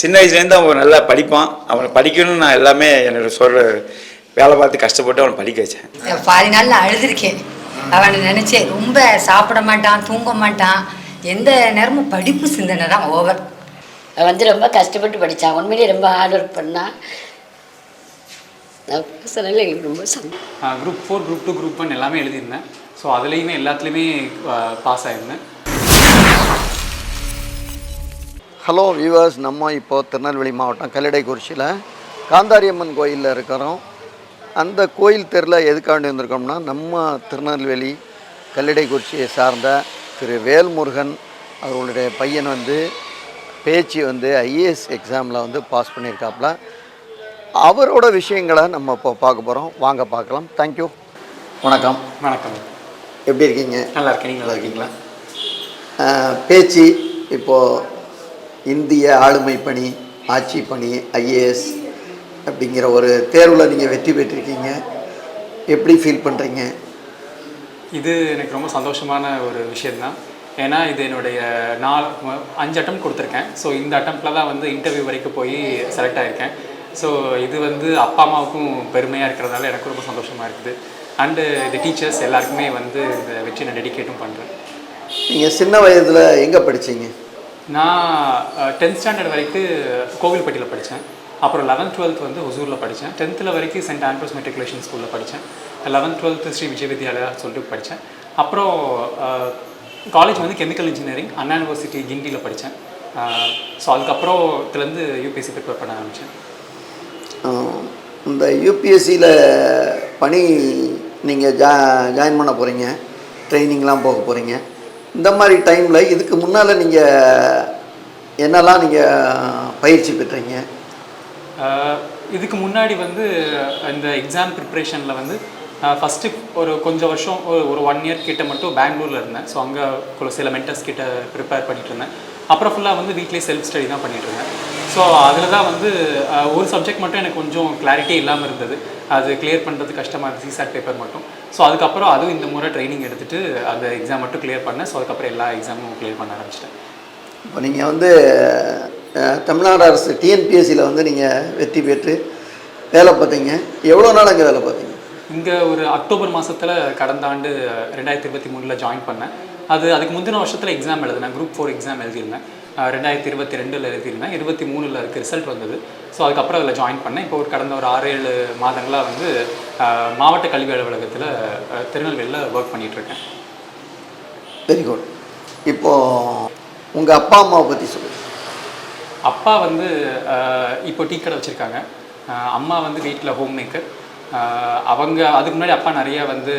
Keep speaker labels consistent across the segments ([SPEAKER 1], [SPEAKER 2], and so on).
[SPEAKER 1] சின்ன வயசுலேருந்து அவன் நல்லா படிப்பான். அவனை படிக்கணும்னு நான் எல்லாமே என்னோட சொல்கிற வேலை பார்த்து கஷ்டப்பட்டு அவனை படிக்க வச்சேன்.
[SPEAKER 2] நான் பாதி நாள்ல அழுதுருக்கேன். அவனை நினைச்சேன் ரொம்ப சாப்பிட மாட்டான் தூங்க மாட்டான். எந்த நேரமும் படிப்பு சிந்தனை தான் ஓவர்
[SPEAKER 3] அவன் வந்து ரொம்ப கஷ்டப்பட்டு படித்தான் உண்மையிலேயே ரொம்ப ஹார்ட் ஒர்க் பண்ணான். நான் சொன்னால எங்களுக்கு ரொம்ப சந்தோஷம்.
[SPEAKER 4] Group four group two group one எல்லாமே எழுதியிருந்தேன். ஸோ அதுலேயுமே எல்லாத்துலேயுமே பாஸ் ஆயிருந்தேன்.
[SPEAKER 5] ஹலோ வியூவர்ஸ் நம்ம இப்போ திருநெல்வேலி மாவட்டம் கல்லடைக்குறிச்சியில் காந்தாரியம்மன் கோயிலில் இருக்கிறோம். அந்த கோயில் தெருவில் எதுக்காண்டி வந்திருக்கோம்னா நம்ம திருநெல்வேலி கல்லடைக்குறிச்சியை சார்ந்த திரு வேல்முருகன் அவர்களுடைய பையன் வந்து பேச்சு வந்து ஐஏஎஸ் எக்ஸாமில் வந்து பாஸ் பண்ணியிருக்காப்புல. அவரோட விஷயங்களை நம்ம இப்போ பார்க்க போகிறோம் வாங்க பார்க்கலாம். தேங்க்யூ வணக்கம்.
[SPEAKER 4] வணக்கம்.
[SPEAKER 5] எப்படி இருக்கீங்க?
[SPEAKER 4] நல்லா இருக்கேன். நீங்கள் நல்லா இருக்கீங்களா?
[SPEAKER 5] பேச்சு இப்போது இந்திய ஆளுமை பணி ஆட்சி பணி ஐஏஎஸ் அப்படிங்கிற ஒரு தேர்வில் நீங்கள் வெற்றி பெற்றிருக்கீங்க. எப்படி ஃபீல் பண்ணுறீங்க
[SPEAKER 4] இது எனக்கு ரொம்ப சந்தோஷமான ஒரு விஷயம்தான். ஏன்னா இது என்னுடைய நாலு அஞ்சு அட்டம் கொடுத்துருக்கேன். ஸோ இந்த அட்டம்ப்டில் தான் வந்து இன்டர்வியூ வரைக்கும் போய் செலக்ட் ஆகியிருக்கேன் ஸோ இது வந்து அப்பா அம்மாவுக்கும் பெருமையாக இருக்கிறதால எனக்கு ரொம்ப சந்தோஷமாக இருக்குது. அண்டு இந்த டீச்சர்ஸ் எல்லாருக்குமே வந்து இந்த வெற்றி நான் டெடிகேட்டும் பண்ணுறேன்
[SPEAKER 5] நீங்கள் சின்ன வயதில் எங்கே படிச்சீங்க?
[SPEAKER 4] நான் டென்த் ஸ்டாண்டர்ட் வரைக்கும் கோவில்பட்டியில் படித்தேன் அப்புறம் லெவன்த் டுவெல்த் வந்து ஒசூரில் படித்தேன் டென்த்தில் வரைக்கும் சென்ட் ஆண்ட்ரூஸ் மெட்ரிகுலேஷன் ஸ்கூலில் படித்தேன் லெவன்த் டுவெல்த்து ஸ்ரீ விஜய் வித்யாலயா சொல்லிட்டு படித்தேன் அப்புறம் காலேஜ் வந்து கெமிக்கல் இன்ஜினியரிங் அண்ணா யூனிவர்சிட்டி கிண்டியில் படித்தேன் ஸோ அதுக்கப்புறம் இதுலேருந்து யூபிஎஸ்சி ப்ரிப்பேர் பண்ண ஆரம்பித்தேன்
[SPEAKER 5] இந்த யூபிஎஸ்சியில் பணி நீங்கள் ஜா ஜாயின் பண்ண போகிறீங்க ட்ரைனிங்லாம் போக போகிறீங்க இந்த மாதிரி டைமில் இதுக்கு முன்னால் நீங்கள் என்னெல்லாம் நீங்கள் பயிற்சி பெற்றீங்க?
[SPEAKER 4] இதுக்கு முன்னாடி வந்து இந்த எக்ஸாம் ப்ரிப்ரேஷனில் வந்து ஃபஸ்ட்டு ஒரு கொஞ்சம் வருஷம் ஒரு ஒரு ஒன் இயர் கிட்ட மட்டும் பெங்களூரில் இருந்தேன். ஸோ அங்கே சில மென்டர்ஸ் கிட்ட ப்ரிப்பேர் பண்ணிட்டு இருந்தேன். அப்புறம் ஃபுல்லாக வந்து வீட்லேயே செல்ஃப் ஸ்டடி தான் பண்ணிட்டு இருந்தேன். ஸோ அதில் தான் வந்து ஒரு சப்ஜெக்ட் மட்டும் எனக்கு கொஞ்சம் கிளாரிட்டி இல்லாமல் இருந்தது. அது கிளியர் பண்ணுறது கஷ்டமாக இருந்துச்சு சிசாட் பேப்பர் மட்டும். ஸோ அதுக்கப்புறம் அதுவும் இந்த முறை ட்ரைனிங் எடுத்துட்டு அந்த எக்ஸாம் மட்டும் கிளியர் பண்ணேன். ஸோ அதுக்கப்புறம் எல்லா எக்ஸாமும் கிளியர் பண்ண ஆரம்பிச்சிட்டேன்.
[SPEAKER 5] இப்போ நீங்கள் வந்து தமிழ்நாடு அரசு டிஎன்பிஎஸ்சியில் வந்து நீங்கள் வெற்றி பெற்று வேலை பார்த்தீங்க. எவ்வளோ நாள் அங்கே வேலை பார்த்தீங்க?
[SPEAKER 4] இங்கே ஒரு அக்டோபர் மாதத்தில் கடந்த ஆண்டு ரெண்டாயிரத்தி இருபத்தி மூணில் ஜாயின் பண்ணேன். அது அதுக்கு முந்தின வருஷத்தில் எக்ஸாம் எழுதினேன். குரூப் ஃபோர் எக்ஸாம் எழுதியிருந்தேன். ரெண்டாயிரத்தி இருபத்தி ரெண்டில் எழுதியிருந்தேன். இருபத்தி மூணில் அதுக்கு ரிசல்ட் வந்தது. ஸோ அதுக்கப்புறம் அதில் ஜாயின் பண்ணேன். இப்போ ஒரு கடந்த ஒரு ஆறு ஏழு மாதங்களாக வந்து மாவட்ட கல்வி அலுவலகத்தில் திருநெல்வேலியில் ஒர்க் பண்ணிகிட்ருக்கேன்
[SPEAKER 5] வெரி குட் இப்போது உங்கள் அப்பா அம்மாவை பற்றி சொல்லுங்கள்
[SPEAKER 4] அப்பா வந்து இப்போ டீ கடை வச்சுருக்காங்க. அம்மா வந்து வீட்டில் ஹோம் மேக்கர் அவங்க அதுக்கு முன்னாடி அப்பா நிறைய வந்து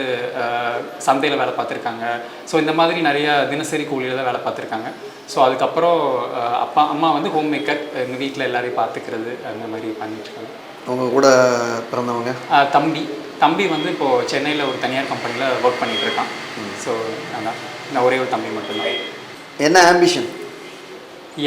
[SPEAKER 4] சந்தையில் வேலை பார்த்துருக்காங்க. ஸோ இந்த மாதிரி நிறைய தினசரி கூலியில் தான் வேலை பார்த்துருக்காங்க. ஸோ அதுக்கப்புறம் அப்பா அம்மா வந்து ஹோம் மேக்கர் எங்கள் வீட்டில் எல்லாரையும் பார்த்துக்கிறது அந்த மாதிரி பண்ணிட்டுருக்காங்க.
[SPEAKER 5] உங்கள் கூட பிறந்தவங்க?
[SPEAKER 4] தம்பி. தம்பி வந்து இப்போது சென்னையில் ஒரு தனியார் கம்பெனியில் ஒர்க் பண்ணிட்டு இருக்கான் ஸோ அதான். நான் ஒரே ஒரு தம்பி மட்டும்தான்.
[SPEAKER 5] என்ன ஆம்பிஷன்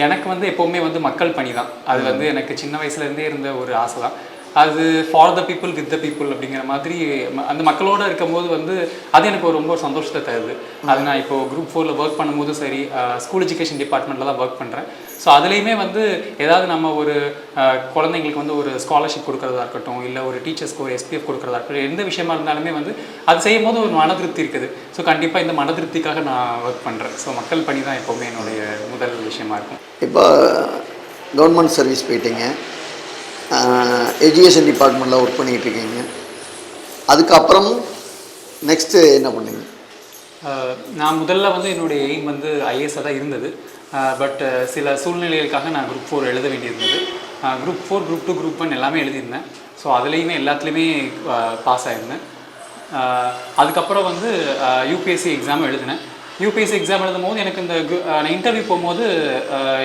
[SPEAKER 4] எனக்கு வந்து எப்போவுமே வந்து மக்கள் பணி தான் அது வந்து எனக்கு சின்ன வயசுலேருந்தே இருந்த ஒரு ஆசை தான் அது for the people with the people அப்படிங்கிற மாதிரி ம- அந்த மக்களோட இருக்கும்போது வந்து அது எனக்கு ஒரு ரொம்ப சந்தோஷத்தை தருது. அது நான் இப்போ குரூப் ஃபோரில் ஒர்க் பண்ணும்போது சரி ஸ்கூல் எஜுகேஷன் டிபார்ட்மெண்ட்டில் தான் ஒர்க் பண்ணுறேன் ஸோ அதுலேயுமே வந்து ஏதாவது நம்ம ஒரு குழந்தைங்களுக்கு வந்து ஒரு ஸ்காலர்ஷிப் கொடுக்குறதா இருக்கட்டும் இல்லை ஒரு டீச்சர்ஸ்க்கு ஒரு எஸ்பிஎஃப் கொடுக்குறதா இருக்கட்டும் எந்த விஷயமா இருந்தாலுமே வந்து அது செய்யும் போது ஒரு மன திருப்தி இருக்குது. ஸோ கண்டிப்பாக இந்த மன திருப்திக்காக நான் ஒர்க் பண்ணுறேன் ஸோ மக்கள் பணி தான் எப்போவுமே என்னுடைய முதல் விஷயமா இருக்கும்.
[SPEAKER 5] இப்போ கவர்மெண்ட் சர்வீஸ் போயிட்டீங்க. எஜுகேஷன் டிபார்ட்மெண்ட்டில் ஒர்க் பண்ணிகிட்டு இருக்கீங்க அதுக்கப்புறம் நெக்ஸ்ட்டு என்ன பண்ணீங்க?
[SPEAKER 4] நான் முதல்ல வந்து என்னுடைய எய்ம் வந்து ஐஏஎஸ்ஸாக தான் இருந்தது. பட் சில சூழ்நிலைகளுக்காக நான் குரூப் ஃபோர் எழுத வேண்டியிருந்தது. Group four group two group one எல்லாமே எழுதியிருந்தேன். ஸோ அதுலேயுமே எல்லாத்துலேயுமே பாஸ் ஆயிருந்தேன். அதுக்கப்புறம் வந்து யூபிஎஸ்சி எக்ஸாம் எழுதினேன். யூபிஎஸ்சி எக்ஸாம் எழுதும் போது எனக்கு இந்த கு- நான் இன்டர்வியூ போகும்போது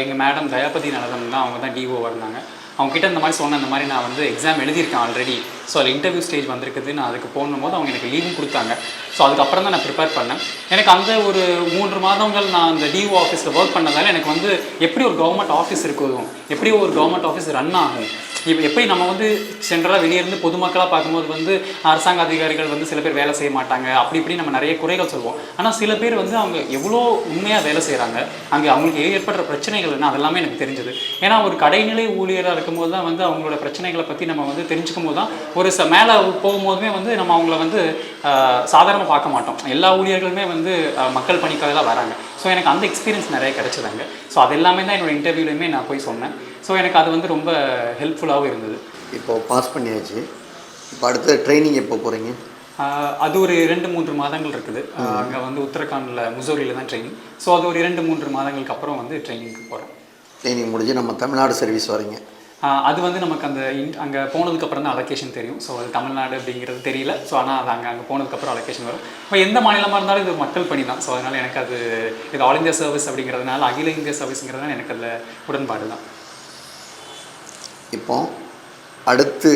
[SPEAKER 4] எங்கள் மேடம் தயாபதி நலதம் தான் அவங்க தான் டிஓ இருந்தாங்க. அவங்ககிட்ட இந்த மாதிரி சொன்னேன் இந்த மாதிரி நான் வந்து எக்ஸாம் எழுதியிருக்கேன் ஆல்ரெடி ஸோ அதில் இன்டர்வியூ ஸ்டேஜ் வந்திருக்குது நான் அதுக்கு போகும்போது அவங்க எனக்கு லீவும் கொடுத்தாங்க. ஸோ அதுக்கப்புறம் தான் நான் ப்ரிப்பேர் பண்ணேன். எனக்கு அந்த ஒரு மூன்று மாதங்கள் நான் அந்த டிஓ ஆஃபீஸில் ஒர்க் பண்ணதால் எனக்கு வந்து எப்படி ஒரு கவர்மெண்ட் ஆஃபீஸ் இருக்குதும் எப்படி ஒரு கவர்மெண்ட் ஆஃபீஸ் ரன் ஆகும்? இப்போ எப்படி நம்ம வந்து சென்ட்ரலாக வெளியே இருந்து பொதுமக்களாக பார்க்கும்போது வந்து அரசாங்க அதிகாரிகள் வந்து சில பேர் வேலை செய்ய மாட்டாங்க. அப்படி இப்படி நம்ம நிறைய குறைகள் சொல்லுவோம். ஆனால் சில பேர் வந்து அவங்க எவ்வளோ உண்மையாக வேலை செய்கிறாங்க அங்கே அவங்களுக்கு ஏற்படுற பிரச்சனைகள் என்ன அதெல்லாமே எனக்கு தெரிஞ்சது. ஏன்னா ஒரு கடைநிலை ஊழியராக இருக்கும்போது தான் வந்து அவங்களோட பிரச்சனைகளை பற்றி நம்ம வந்து தெரிஞ்சுக்கும் போது தான் ஒரு ச மேலே போகும்போதுமே வந்து நம்ம அவங்கள வந்து சாதாரணமாக பார்க்க மாட்டோம். எல்லா ஊழியர்களுமே வந்து மக்கள் பணிக்காக தான் வராங்க. ஸோ எனக்கு அந்த எக்ஸ்பீரியன்ஸ் நிறைய கிடைச்சதாங்க. ஸோ அது எல்லாமே தான் என்னோட இன்டர்வியூலையுமே நான் போய் சொன்னேன். ஸோ எனக்கு அது வந்து ரொம்ப ஹெல்ப்ஃபுல்லாகவும் இருந்தது.
[SPEAKER 5] இப்போது பாஸ் பண்ணியாச்சு. இப்போ அடுத்து ட்ரைனிங் எப்போ போகிறீங்க
[SPEAKER 4] அது ஒரு இரண்டு மூன்று மாதங்கள் இருக்குது. அங்கே வந்து உத்தரகாண்டில் முசோரியில் தான் ட்ரைனிங் ஸோ அது ஒரு இரண்டு மூன்று மாதங்களுக்கு அப்புறம் வந்து ட்ரைனிங்க்கு போகிறேன்
[SPEAKER 5] ட்ரைனிங் முடிஞ்சு நம்ம தமிழ்நாடு சர்வீஸ் வரீங்க.
[SPEAKER 4] அது வந்து நமக்கு அந்த இன் அங்கே போனதுக்கப்புறம் தான் அலோகேஷன் தெரியும். ஸோ அது தமிழ்நாடு அப்படிங்கிறது தெரியல. ஸோ ஆனால் அது அங்கே அங்கே போனதுக்கப்புறம் அலோகேஷன் வரும். இப்போ எந்த மாநிலமாக இருந்தாலும் இது மக்கள் பணி தான். ஸோ அதனால் எனக்கு அது இது ஆல் இந்தியா சர்வீஸ் அப்படிங்கிறதுனால அகில இந்திய சர்வீஸுங்கிறதுனால எனக்கு அதில் உடன்பாடு தான்.
[SPEAKER 5] இப்போ அடுத்து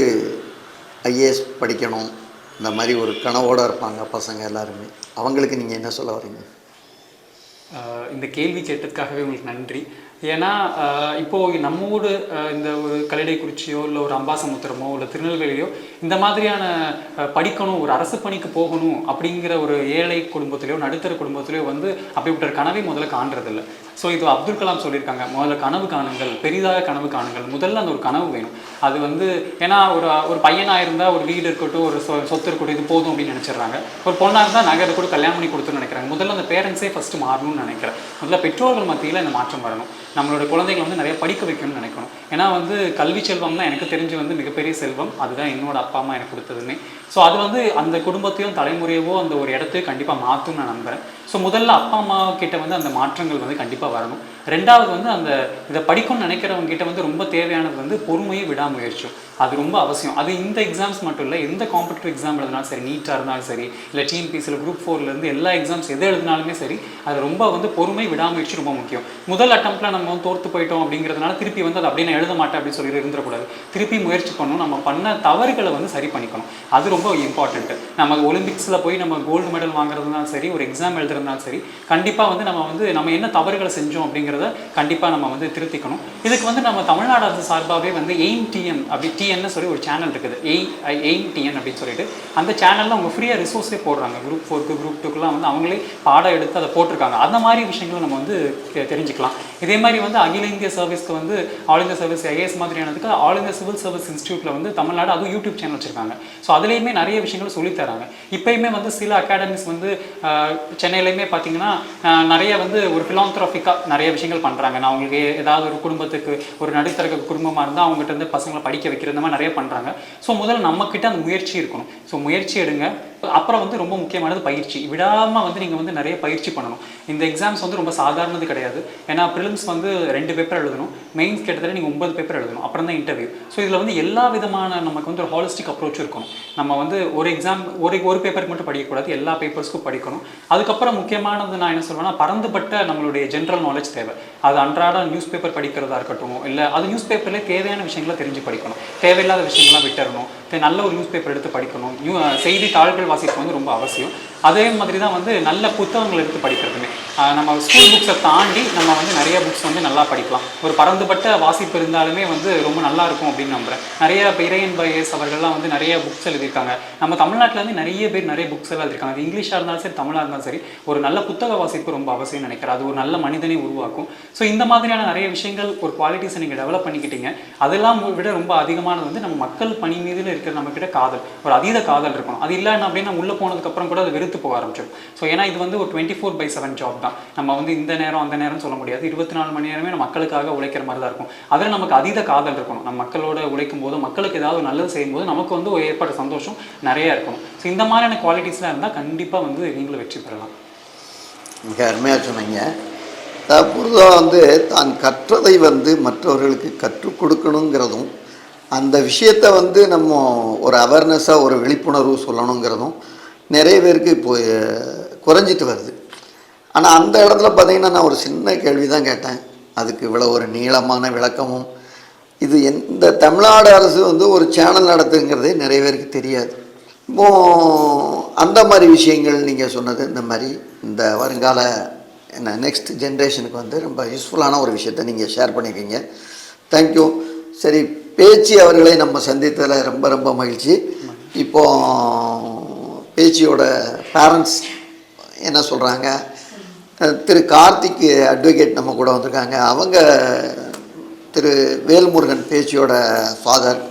[SPEAKER 5] ஐஏஎஸ் படிக்கணும். இந்த மாதிரி ஒரு கனவோடு இருப்பாங்க பசங்க எல்லாருமே. அவங்களுக்கு நீங்கள் என்ன சொல்ல வரீங்க?
[SPEAKER 4] இந்த கேள்வி கேட்டதுக்காகவே உங்களுக்கு நன்றி. ஏன்னா ஆஹ் இப்போ நம்ம ஊர் இந்த ஒரு கல்லடைக்குறிச்சியோ இல்லை ஒரு அம்பாசமுத்திரமோ இல்லை திருநெல்வேலியோ இந்த மாதிரியான படிக்கணும் ஒரு அரசு பணிக்கு போகணும் அப்படிங்கிற ஒரு ஏழை குடும்பத்திலையோ நடுத்தர குடும்பத்திலையோ வந்து அப்படிப்பட்ட கனவை முதல்ல காண்றதில்ல. ஸோ இது அப்துல் கலாம் சொல்லியிருக்காங்க முதல்ல கனவு காணுங்கள் பெரிதாக கனவு காணுங்கள். முதல்ல அந்த ஒரு கனவு வேணும். அது வந்து ஏன்னா ஒரு ஒரு பையனாக இருந்தால் ஒரு வீடு இருக்கட்டும் ஒரு சொ சொத்து இருக்கட்டும் இது போதும் அப்படின்னு நினச்சிடுறாங்க. ஒரு பொண்ணாக இருந்தால் நகை கூட கல்யாணம் பண்ணி கொடுத்துன்னு நினைக்கிறாங்க. முதல்ல அந்த பேரண்ட்ஸே ஃபஸ்ட்டு மாறணும்னு நினைக்கிறேன். முதல்ல பெற்றோர்கள் மத்தியில் இந்த மாற்றம் வரணும். நம்மளோட குழந்தைகளை வந்து நிறைய படிக்க வைக்கணும்னு நினைக்கணும். ஏன்னா வந்து கல்வி செல்வம்னா எனக்கு தெரிஞ்சு வந்து மிகப்பெரிய செல்வம். அதுதான் என்னோட அப்பா அம்மா எனக்கு கொடுத்ததுமே. ஸோ அது வந்து அந்த குடும்பத்தையும் தலைமுறையவோ அந்த ஒரு இடத்தையும் கண்டிப்பாக மாற்றும் நான் நம்புகிறேன் ஸோ முதல்ல அப்பா அம்மா கிட்ட வந்து அந்த மாற்றங்கள் வந்து கண்டிப்பாக வரணும். ரெண்டாவது வந்து அந்த இதை படிக்கணும்னு நினைக்கிறவங்க கிட்ட வந்து ரொம்ப தேவையானது வந்து பொறுமையும் விடாமுயற்சியும். அது ரொம்ப அவசியம். அது இந்த எக்ஸாம்ஸ் மட்டும் இல்லை எந்த காம்படிட்டிவ் எக்ஸாம் எழுதினாலும் சரி நீட்டாக இருந்தாலும் சரி இல்லை டிஎன்பிசியில் குரூப் ஃபோர்லேருந்து எல்லா எக்ஸாம்ஸ் எது எழுதினாலுமே சரி அது ரொம்ப வந்து பொறுமை விடாமுயற்சி ரொம்ப முக்கியம். முதல் அட்டம்ப்ட்ல நம்ம வந்து தோர்த்து போயிட்டோம் அப்படிங்கிறதுனால திருப்பி வந்து அதை அப்படியே நான் எழுத மாட்டேன் அப்படின்னு சொல்லி இருந்துடக்கூடாது. திருப்பி முயற்சி பண்ணணும். நம்ம பண்ண தவறுகளை வந்து சரி பண்ணிக்கணும். அது ரொம்ப இம்பார்ட்டண்ட்டு நம்ம ஒலிம்பிக்ஸில் போய் நம்ம கோல்டு மெடல் வாங்குறதுனாலும் சரி ஒரு எக்ஸாம் இருந்தாலும் சரி கண்டிப்பாக வந்து நம்ம வந்து நம்ம என்ன தவறுகளை செஞ்சோம் அப்படிங்கிறத கண்டிப்பாக நம்ம வந்து திருத்திக்கணும். இதுக்கு வந்து நம்ம தமிழ்நாடு அரசு சார்பாகவே வந்து எய்ம் டிஎன் அப்படி டிஎன்னு சொல்லி ஒரு சேனல் இருக்குது. எய் எய்ம் டிஎன் அப்படின்னு சொல்லிட்டு. அந்த சேனலில் அவங்க ஃப்ரீயாக ரிசோர்ஸே போடுறாங்க. குரூப் ஃபோருக்கு குரூப் டூக்கெலாம் வந்து அவங்களே பாடம் எடுத்து அதை போட்டிருக்காங்க. அந்த மாதிரி விஷயங்களை நம்ம வந்து தெரிஞ்சுக்கலாம். இதே மாதிரி வந்து அகில இந்திய சர்வீஸ்க்கு வந்து ஆல் இந்தியா சர்வீஸ் ஐஏஎஸ் மாதிரியானதுக்கு ஆல் இந்தியா சிவில் சர்வீஸ் இன்ஸ்டியூட்டில் வந்து தமிழ்நாடு அதுவும் யூடியூப் சேனல் வச்சிருக்காங்க. ஸோ அதுலேயுமே நிறைய விஷயங்கள் சொல்லித் தராங்க. இப்பயுமே வந்து சில அகாடமிஸ் வந்து சென்னையிலையுமே பார்த்தீங்கன்னா நிறைய வந்து ஒரு ஃபிலாந்த்ராஃபிக்காக நிறைய விஷயங்கள் பண்ணுறாங்க நான் அவங்களுக்கு ஏதாவது ஒரு குடும்பத்துக்கு ஒரு நடுத்தரக குடும்பமாக இருந்தால் அவங்ககிட்ட இருந்து பசங்களை படிக்க வைக்கிற மாதிரி நிறைய பண்ணுறாங்க ஸோ முதல்ல நம்மக்கிட்ட அந்த முயற்சி இருக்கணும். ஸோ முயற்சி எடுங்க. அப்புறம் வந்து ரொம்ப முக்கியமானது பயிற்சி. விடாமல் வந்து நீங்கள் வந்து நிறைய பயிற்சி பண்ணணும். இந்த எக்ஸாம்ஸ் வந்து ரொம்ப சாதாரணது கிடையாது. ஏன்னா ப்ரிலிம்ஸ் வந்து ரெண்டு பேப்பர் எழுதணும். மெயின்ஸ் கிட்டத்தட்ட நீங்கள் ஒன்பது பேப்பர் எழுதணும். அப்புறம் தான் இன்டர்வியூ ஸோ இதில் வந்து எல்லா விதமான நமக்கு வந்து ஒரு ஹாலிஸ்டிக் அப்ரோச் இருக்கணும். நம்ம வந்து ஒரு எக்ஸாம் ஒரு ஒரு பேப்பருக்கு மட்டும் படிக்கக்கூடாது. எல்லா பேப்பர்ஸ்க்கும் படிக்கணும். அதுக்கப்புறம் முக்கியமானது நான் என்ன சொல்வேன்னா பறந்துபட்ட நம்மளுடைய ஜென்ரல் நாலேஜ் தேவை. அது அன்றாட நியூஸ் பேப்பர் படிக்கிறதா இருக்கட்டும் இல்லை அது நியூஸ் பேப்பர்லேயே தேவையான விஷயங்களை தெரிஞ்சு படிக்கணும். தேவையில்லாத விஷயங்கள்லாம் விட்டுறணும். நல்ல ஒரு நியூஸ் பேப்பர் எடுத்து படிக்கணும். செய்தித்தாள்கள் வாசிப்பு வந்து ரொம்ப அவசியம். அதே மாதிரி தான் வந்து நல்ல புத்தகங்கள் எடுத்து படிக்கிறதுமே. நம்ம ஸ்கூல் புக்ஸை தாண்டி நம்ம வந்து நிறைய புக்ஸ் வந்து நல்லா படிக்கலாம். ஒரு பரந்துபட்ட வாசிப்பு இருந்தாலுமே வந்து ரொம்ப நல்லா இருக்கும் அப்படின்னு நம்புறேன். நிறைய இப்போ இறையன் பையஸ் அவர்கள்லாம் வந்து நிறைய புக்ஸ் எழுதியிருக்காங்க. நம்ம தமிழ்நாட்டில் வந்து நிறைய பேர் நிறைய புக்ஸ் எல்லாம் எழுதியிருக்காங்க. அது இங்கிலீஷாக இருந்தாலும் சரி தமிழாக இருந்தாலும் சரி ஒரு நல்ல புத்தக வாசிப்பு ரொம்ப அவசியம் நினைக்கிறேன். அது ஒரு நல்ல மனிதனை உருவாக்கும். ஸோ இந்த மாதிரியான நிறைய விஷயங்கள் ஒரு குவாலிட்டிஸை நீங்கள் டெவலப் பண்ணிக்கிட்டீங்க. அதெல்லாம் விட ரொம்ப அதிகமானது வந்து நம்ம மக்கள் பணி மீதில் இருக்கிற நம்மக்கிட்ட காதல். ஒரு அதீத காதல் இருக்கணும். அது இல்லைன்னா அப்படின்னா உள்ளே போனதுக்கப்புறம் கூட அது இழுத்து போக ஆரம்பிச்சிடும் ஸோ ஏன்னா இது வந்து ஒரு twenty four by seven job தான். நம்ம வந்து இந்த நேரம் அந்த நேரம் சொல்ல முடியாது. இருபத்தி நாலு மணி நேரமே நம்ம மக்களுக்காக உழைக்கிற மாதிரி தான் இருக்கும். அதில் நமக்கு அதீத காதல் இருக்கணும். நம்ம மக்களோட உழைக்கும் போது மக்களுக்கு ஏதாவது நல்லது செய்யும்போது நமக்கு வந்து ஏற்பட்ட சந்தோஷம் நிறையா இருக்கணும். ஸோ இந்த மாதிரியான குவாலிட்டிஸ்லாம் இருந்தால் கண்டிப்பாக வந்து நீங்களும் வெற்றி பெறலாம்.
[SPEAKER 5] மிக அருமையாக சொன்னீங்க. பொதுவாக வந்து தான் கற்றதை வந்து மற்றவர்களுக்கு கற்றுக் கொடுக்கணுங்கிறதும் அந்த விஷயத்தை வந்து நம்ம ஒரு அவேர்னஸாக ஒரு விழிப்புணர்வு சொல்லணுங்கிறதும் நிறைய பேருக்கு இப்போ குறைஞ்சிட்டு வருது. ஆனால் அந்த இடத்துல பார்த்தீங்கன்னா நான் ஒரு சின்ன கேள்வி தான் கேட்டேன். அதுக்கு இவ்வளோ ஒரு நீளமான விளக்கமும். இது எந்த தமிழ்நாடு அரசு வந்து ஒரு சேனல் நடத்துங்கிறதே நிறைய பேருக்கு தெரியாது. இப்போ அந்த மாதிரி விஷயங்கள் நீங்கள் சொன்னது இந்த மாதிரி இந்த வருங்கால என்ன நெக்ஸ்ட் ஜென்ரேஷனுக்கு வந்து ரொம்ப யூஸ்ஃபுல்லான ஒரு விஷயத்தை நீங்கள் ஷேர் பண்ணியிருக்கீங்க தேங்க்யூ சரி பேச்சு அவர்களை நம்ம சந்தித்ததில் ரொம்ப ரொம்ப மகிழ்ச்சி. இப்போது பேச்சியோட பேரண்ட்ஸ் என்ன சொல்கிறாங்க திரு கார்த்திக் அட்வொகேட் நம்ம கூட வந்திருக்காங்க. அவங்க திரு வேல்முருகன் பேச்சியோட ஃபாதர்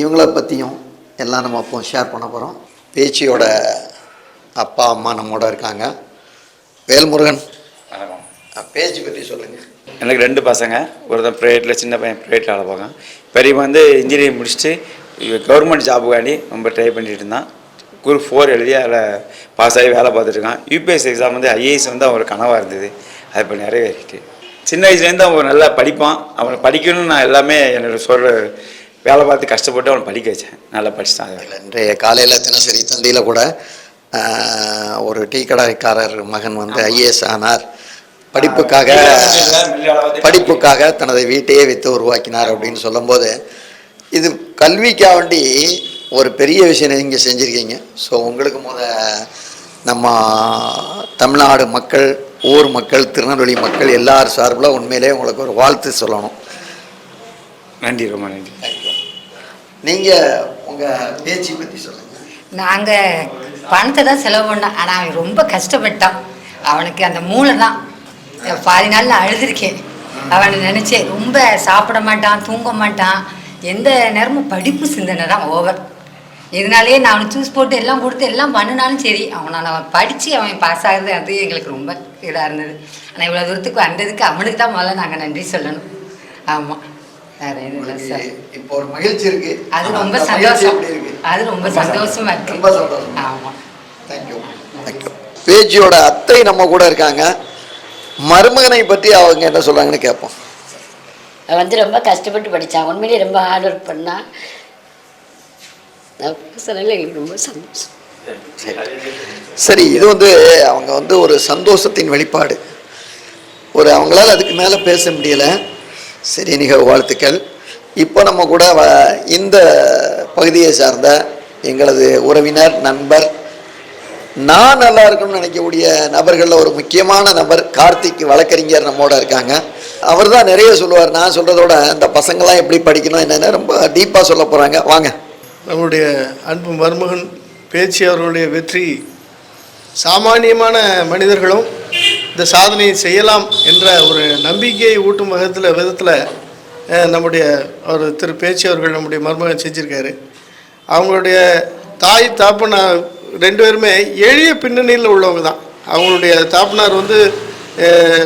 [SPEAKER 5] இவங்கள பற்றியும் எல்லாம் நம்ம அப்போ ஷேர் பண்ண போகிறோம் பேச்சியோட அப்பா அம்மா நம்மோட இருக்காங்க. வேல்முருகன்
[SPEAKER 1] வணக்கம்.
[SPEAKER 5] பேச்சு பற்றி சொல்லுங்கள்
[SPEAKER 1] எனக்கு ரெண்டு பசங்க. ஒருத்தன் ப்ரைவேட்டில் சின்ன பையன் ப்ரைவேட்டில் வேலை பார்க்கான் பெரியவன் வந்து இன்ஜினியரிங் முடிச்சுட்டு கவர்மெண்ட் ஜாபுக்காண்டி ரொம்ப ட்ரை பண்ணிட்டு இருந்தான். குரூப் ஃபோர் எழுதி அதில் பாஸ் ஆகி வேலை பார்த்துட்டு இருக்கான் யூபிஎஸ்சி எக்ஸாம் வந்து ஐஏஎஸ் வந்து அவன் ஒரு கனவாக இருந்தது. அது இப்போ நிறைவேறிட்டு சின்ன வயசுலேருந்து அவன் நல்லா படிப்பான். அவனை படிக்கணும்னு நான் எல்லாமே என்னோட சொல்கிற வேலை பார்த்து கஷ்டப்பட்டு அவனை படிக்க வச்சேன். நல்லா படிச்சிட்டான் அது.
[SPEAKER 5] இன்றைய காலையில் தினசரி தந்தியில் கூட ஒரு டீ கடைக்காரர் மகன் வந்து ஐஏஎஸ் ஆனார். படிப்புக்காக படிப்புக்காக தனது வீட்டையே விற்று உருவாக்கினார் அப்படின்னு சொல்லும்போது இது கல்விக்காக வேண்டி ஒரு பெரிய விஷயம் நீங்கள் செஞ்சுருக்கீங்க. ஸோ உங்களுக்கு முத நம்ம தமிழ்நாடு மக்கள் ஊர் மக்கள் திருநெல்வேலி மக்கள் எல்லார் சார்பில் உண்மையிலே உங்களுக்கு ஒரு வாழ்த்து சொல்லணும்.
[SPEAKER 1] நன்றி ரொம்ப நன்றி.
[SPEAKER 5] நீங்கள் உங்கள் பேச்சு பற்றி சொல்லுங்கள்
[SPEAKER 2] நாங்கள் பணத்தை தான் செலவு பண்ணோம். ஆனால் அவன் ரொம்ப கஷ்டப்பட்டான். அவனுக்கு அந்த மூளை தான். பாதி நாள் நான் அழுதுருக்கேன். அவனை நினச்சேன் ரொம்ப சாப்பிட மாட்டான் தூங்க மாட்டான். எந்த நேரமும் படிப்பு சிந்தனை தான் ஓவர் இதனாலேயே நான் அவனுக்கு சூஸ் போட்டு எல்லாம் கொடுத்து எல்லாம் பண்ணினாலும் சரி அவனை அவன் படித்து அவன் பாஸ் ஆகுறது அது எங்களுக்கு ரொம்ப இதாக இருந்தது. ஆனால் இவ்வளோ தூரத்துக்கு வந்ததுக்கு அவனுக்கு தான் முதல்ல நாங்கள் நன்றி சொல்லணும். ஆமாம்
[SPEAKER 5] இப்போ ஒரு மகிழ்ச்சி இருக்கு.
[SPEAKER 2] அது ரொம்ப சந்தோஷம். அது ரொம்ப சந்தோஷமா. இருக்கு.
[SPEAKER 5] ரொம்ப சந்தோஷம்.
[SPEAKER 2] ஆமா.
[SPEAKER 5] தேங்க்யூ பேச்சியோட அத்தை நம்ம கூட இருக்காங்க. மருமகனை பற்றி அவங்க என்ன சொல்றாங்கன்னு கேட்போம்.
[SPEAKER 3] வந்து ரொம்ப கஷ்டப்பட்டு படித்தான் உண்மையிலேயே ரொம்ப ஹார்ட் ஒர்க் பண்ணான். நான் பேசுறதுல எங்களுக்கு ரொம்ப சந்தோஷம்.
[SPEAKER 5] சரி. இது வந்து அவங்க வந்து ஒரு சந்தோஷத்தின் வெளிப்பாடு. ஒரு அவங்களால அதுக்கு மேலே பேச முடியல. சரி நிக வாழ்த்துக்கள். இப்போ நம்ம கூட வ- இந்த பகுதியை சார்ந்த எங்களது உறவினர் நண்பர் நான் நல்லா இருக்கணும்னு நினைக்கக்கூடிய நபர்களில் ஒரு முக்கியமான நபர் கார்த்திக் வழக்கறிஞர் நம்மோட இருக்காங்க. அவர் தான் நிறைய சொல்லுவார். நான் சொல்கிறதோட இந்த பசங்களாம் எப்படி படிக்கணும் என்னென்ன ரொம்ப டீப்பாக சொல்ல போகிறாங்க வாங்க.
[SPEAKER 6] நம்முடைய அன்பு மருமகன் பேச்சு அவர்களுடைய வெற்றி சாமானியமான மனிதர்களும் இந்த சாதனையை செய்யலாம் என்ற ஒரு நம்பிக்கையை ஊட்டும் வகத்தில் விதத்தில் நம்முடைய அவர் திரு பேச்சு அவர்கள் நம்முடைய மருமகன் செஞ்சுருக்காரு. அவங்களுடைய தாய் தாப்பனார் ரெண்டு பேருமே எளிய பின்னணியில் உள்ளவங்க தான். அவங்களுடைய தாப்பனார் வந்து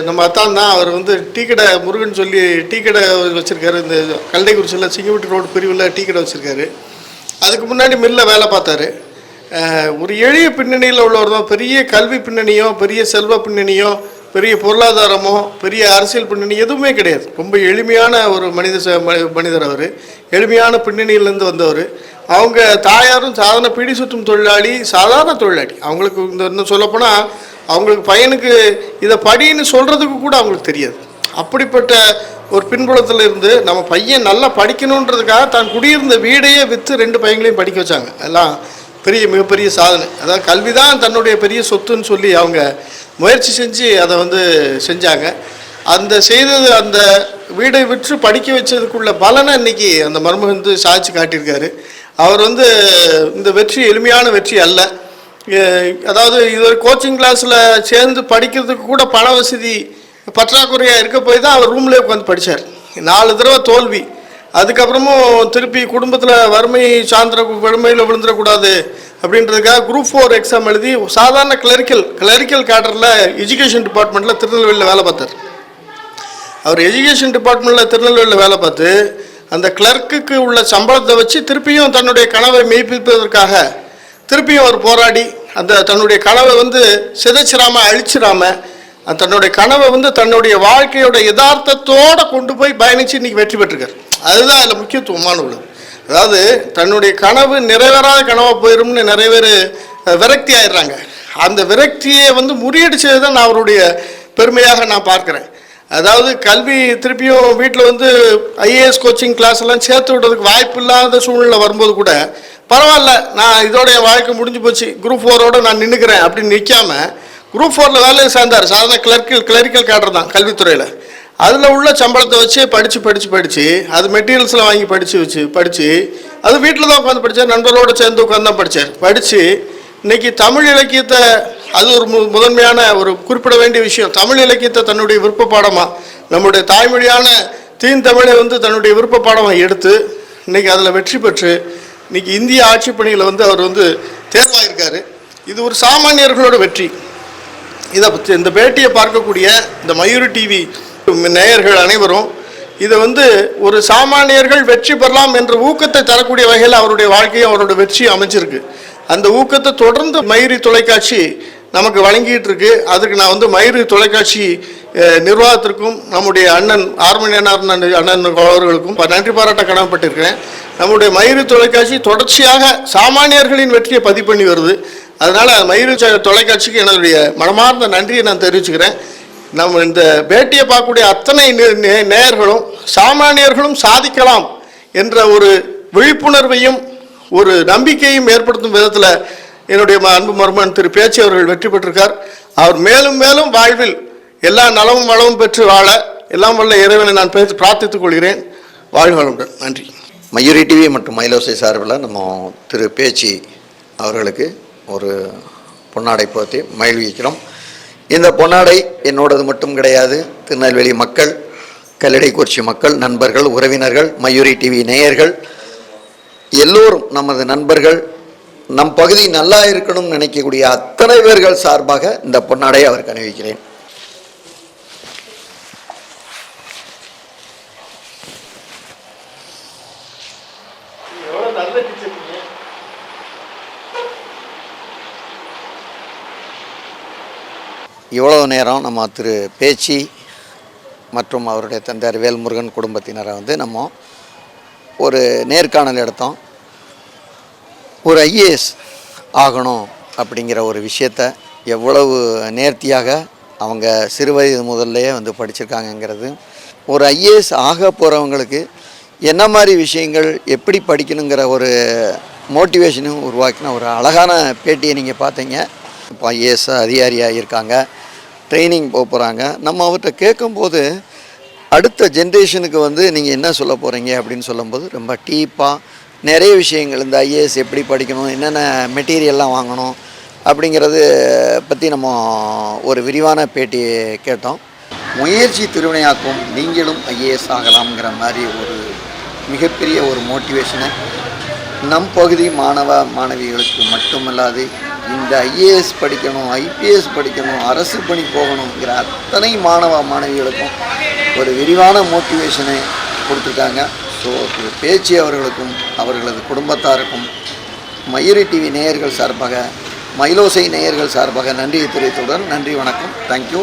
[SPEAKER 6] நம்ம அத்தான் தான் அவர் வந்து டீ கடை முருகன் சொல்லி டீ கடை வச்சுருக்காரு. இந்த கல்டைக்குறிச்சியில் சிங்கப்பட்டு ரோடு பிரிவில் டீ கடை வச்சுருக்காரு. அதுக்கு முன்னாடி மில்ல வேலை பார்த்தாரு. ஒரு எளிய பின்னணியில் உள்ளவர் தான். பெரிய கல்வி பின்னணியோ பெரிய செல்வ பின்னணியோ பெரிய பொருளாதாரமோ பெரிய அரசியல் பின்னணி எதுவுமே கிடையாது. ரொம்ப எளிமையான ஒரு மனித ச- மனிதர் அவர். எளிமையான பின்னணியிலேருந்து வந்தவர். அவங்க தாயாரும் சாதாரண பிடி சுற்றும் தொழிலாளி சாதாரண தொழிலாளி. அவங்களுக்கு இந்த இன்னும் சொல்லப்போனால் அவங்களுக்கு பையனுக்கு இதை படின்னு சொல்கிறதுக்கு கூட அவங்களுக்கு தெரியாது. அப்படிப்பட்ட ஒரு பின்புலத்தில் இருந்து நம்ம பையன் நல்லா படிக்கணுன்றதுக்காக தான் குடியிருந்த வீடையே விற்று ரெண்டு பையங்களையும் படிக்க வச்சாங்க. எல்லாம் பெரிய மிகப்பெரிய சாதனை. அதாவது கல்வி தான் தன்னுடைய பெரிய சொத்துன்னு சொல்லி அவங்க முயற்சி செஞ்சு அதை வந்து செஞ்சாங்க. அந்த செய்தது அந்த வீடை விற்று படிக்க வச்சதுக்குள்ள பலனை இன்னைக்கு அந்த மர்மம் வந்து சாதிச்சு காட்டியிருக்காரு. அவர் வந்து இந்த வெற்றி எளிமையான வெற்றி அல்ல. அதாவது இது ஒரு கோச்சிங் கிளாஸில் சேர்ந்து படிக்கிறதுக்கு கூட பண வசதி பற்றாக்குறையாக இருக்க போய் தான் அவர் ரூம்லேயே உட்காந்து படித்தார் நாலு தடவை தோல்வி. அதுக்கப்புறமும் திருப்பி குடும்பத்தில் வறுமை சார்ந்த வறுமையில் விழுந்துடக்கூடாது அப்படின்றதுக்காக குரூப் ஃபோர் எக்ஸாம் எழுதி சாதாரண கிளரிக்கல் கிளரிக்கல் கேடரில் எஜுகேஷன் டிபார்ட்மெண்ட்டில் திருநெல்வேலியில் வேலை பார்த்தார். அவர் எஜுகேஷன் டிபார்ட்மெண்ட்டில் திருநெல்வேலியில் வேலை பார்த்து அந்த கிளர்க்குக்கு உள்ள சம்பளத்தை வச்சு திருப்பியும் தன்னுடைய கனவை மெய்ப்பிப்பதற்காக திருப்பியும் அவர் போராடி அந்த தன்னுடைய கனவை வந்து சிதைச்சிராம அழிச்சிடாமல் தன்னுடைய கனவை வந்து தன்னுடைய வாழ்க்கையோட யதார்த்தத்தோடு கொண்டு போய் பயணித்து இன்னைக்கு வெற்றி பெற்றிருக்கார். அதுதான் அதில் முக்கியத்துவமான உள்ளது. அதாவது தன்னுடைய கனவு நிறைவேறாத கனவாக போயிடும்னு நிறைய பேர் விரக்தி ஆயிடுறாங்க. அந்த விரக்தியை வந்து முறியடிச்சது தான் நான் அவருடைய பெருமையாக நான் பார்க்குறேன். அதாவது கல்வி திருப்பியும் வீட்டில் வந்து ஐஏஎஸ் கோச்சிங் கிளாஸ் எல்லாம் சேர்த்து விடுறதுக்கு வாய்ப்பு இல்லாத சூழ்நிலை வரும்போது கூட பரவாயில்ல நான் இதோடைய வாழ்க்கை முடிஞ்சு போச்சு குரூப் ஃபோரோடு நான் நின்றுக்கிறேன் அப்படின்னு நிற்காம குரூப் ஃபோரில் வேலையை சேர்ந்தார். சாதாரண கிளர்க்கல் கிளரிக்கல் கேடர் தான் கல்வித்துறையில். அதில் உள்ள சம்பளத்தை வச்சு படித்து படித்து படித்து அது மெட்டீரியல்ஸ்லாம் வாங்கி படித்து வச்சு படித்து அது வீட்டில் தான் உட்காந்து படித்தார் நண்பரோடு சேர்ந்து உட்காந்து தான் படித்தார் படித்து இன்றைக்கி தமிழ் இலக்கியத்தை அது ஒரு மு முதன்மையான ஒரு குறிப்பிட வேண்டிய விஷயம். தமிழ் இலக்கியத்தை தன்னுடைய விருப்ப பாடமாக நம்முடைய தாய்மொழியான தீந்தமிழை வந்து தன்னுடைய விருப்ப பாடமாக எடுத்து இன்றைக்கி அதில் வெற்றி பெற்று இன்றைக்கி இந்திய ஆட்சி பணியில் வந்து அவர் வந்து தேர்வாயிருக்காரு. இது ஒரு சாமானியர்களோட வெற்றி. இதை இந்த பேட்டியை பார்க்கக்கூடிய இந்த மயூரி டிவி நேயர்கள் அனைவரும் இதை வந்து ஒரு சாமானியர்கள் வெற்றி பெறலாம் என்ற ஊக்கத்தை தரக்கூடிய வகையில் அவருடைய வாழ்க்கையும் அவருடைய வெற்றியும் அமைஞ்சிருக்கு. அந்த ஊக்கத்தை தொடர்ந்து மயூரி தொலைக்காட்சி நமக்கு வழங்கிட்டு இருக்கு. அதுக்கு நான் வந்து மயூரி தொலைக்காட்சி நிர்வாகத்திற்கும் நம்முடைய அண்ணன் ஆர்மணியனார் அண்ணன் அவர்களுக்கும் நன்றி பாராட்ட கடமைப்பட்டிருக்கிறேன் நம்முடைய மயூரி தொலைக்காட்சி தொடர்ச்சியாக சாமானியர்களின் வெற்றியை பதிவு பண்ணி வருது. அதனால் மயூரி தொலைக்காட்சிக்கு என்னுடைய மனமார்ந்த நன்றியை நான் தெரிவிச்சுக்கிறேன். நம்ம இந்த பேட்டியை பார்க்கக்கூடிய அத்தனை நே- நே- நேயர்களும் சாமானியர்களும் சாதிக்கலாம் என்ற ஒரு விழிப்புணர்வையும் ஒரு நம்பிக்கையும் ஏற்படுத்தும் விதத்தில் என்னுடைய ம- அன்பு மருமன் திரு பேச்சு அவர்கள் வெற்றி பெற்றிருக்கார். அவர் மேலும் மேலும் வாழ்வில் எல்லா நலமும் வளமும் பெற்று வாழ எல்லாம் வல்ல இறைவனை நான் பேசி பிரார்த்தித்துக் கொள்கிறேன். வாழ்க நன்றி.
[SPEAKER 5] மயூரி டிவி மற்றும் மயிலோசை சார்பில் நம்ம திரு பேச்சி அவர்களுக்கு ஒரு பொன்னாடை போர்த்தி மகிழ்விக்கிறோம் இந்த பொன்னாடை என்னோடது மட்டும் கிடையாது. திருநெல்வேலி மக்கள் கல்லடைக்குறிச்சி மக்கள் நண்பர்கள் உறவினர்கள் மயூரி டிவி நேயர்கள் எல்லோரும் நமது நண்பர்கள் நம் பகுதி நல்லா இருக்கணும்னு நினைக்கக்கூடிய அத்தனை பேர்கள் சார்பாக இந்த பொன்னாடையை அவருக்கு அணிவிக்கிறேன். இவ்வளவு நேரம் நம்ம திரு பேச்சி மற்றும் அவருடைய தந்தையார் வேல்முருகன் குடும்பத்தினரை வந்து நம்ம ஒரு நேர்காணல் எடுத்தோம். ஒரு ஐஏஎஸ் ஆகணும் அப்படிங்கிற ஒரு விஷயத்த எவ்வளவு நேர்த்தியாக அவங்க சிறுவயது முதல்லையே வந்து படிச்சிருக்காங்கங்கிறது. ஒரு ஐஏஎஸ் ஆக போகிறவங்களுக்கு என்ன மாதிரி விஷயங்கள் எப்படி படிக்கணுங்கிற ஒரு மோட்டிவேஷனும் உருவாக்கின ஒரு அழகான பேட்டியை நீங்கள் பார்த்தீங்க. இப்போ ஐஏஎஸ் அதிகாரியாக இருக்காங்க ட்ரைனிங் போக போகிறாங்க நம்ம அவர்கிட்ட கேட்கும்போது அடுத்த ஜென்ரேஷனுக்கு வந்து நீங்கள் என்ன சொல்ல போகிறீங்க அப்படின்னு சொல்லும்போது ரொம்ப டீப்பாக நிறைய விஷயங்கள் இந்த ஐஏஎஸ் எப்படி படிக்கணும் என்னென்ன மெட்டீரியல்லாம் வாங்கணும் அப்படிங்கிறது பற்றி நம்ம ஒரு விரிவான பேட்டி கேட்டோம். முயற்சி திருவினையாக்கும் நீங்களும் ஐஏஎஸ் ஆகலாம்ங்கிற மாதிரி ஒரு மிகப்பெரிய ஒரு மோட்டிவேஷனை நம் பகுதி மாணவ மாணவிகளுக்கு மட்டுமல்லாது இந்த ஐஏஎஸ் படிக்கணும் ஐபிஎஸ் படிக்கணும் அரசு பணி போகணுங்கிற அத்தனை மாணவ மாணவிகளுக்கும் ஒரு விரிவான மோட்டிவேஷனை கொடுத்துருக்காங்க. ஸோ பேச்சு அவர்களுக்கும் அவர்களது குடும்பத்தாருக்கும் மயூரி டிவி நேயர்கள் சார்பாக மயிலோசை நேயர்கள் சார்பாக நன்றியை தெரிவித்துடன் நன்றி வணக்கம். தேங்க்யூ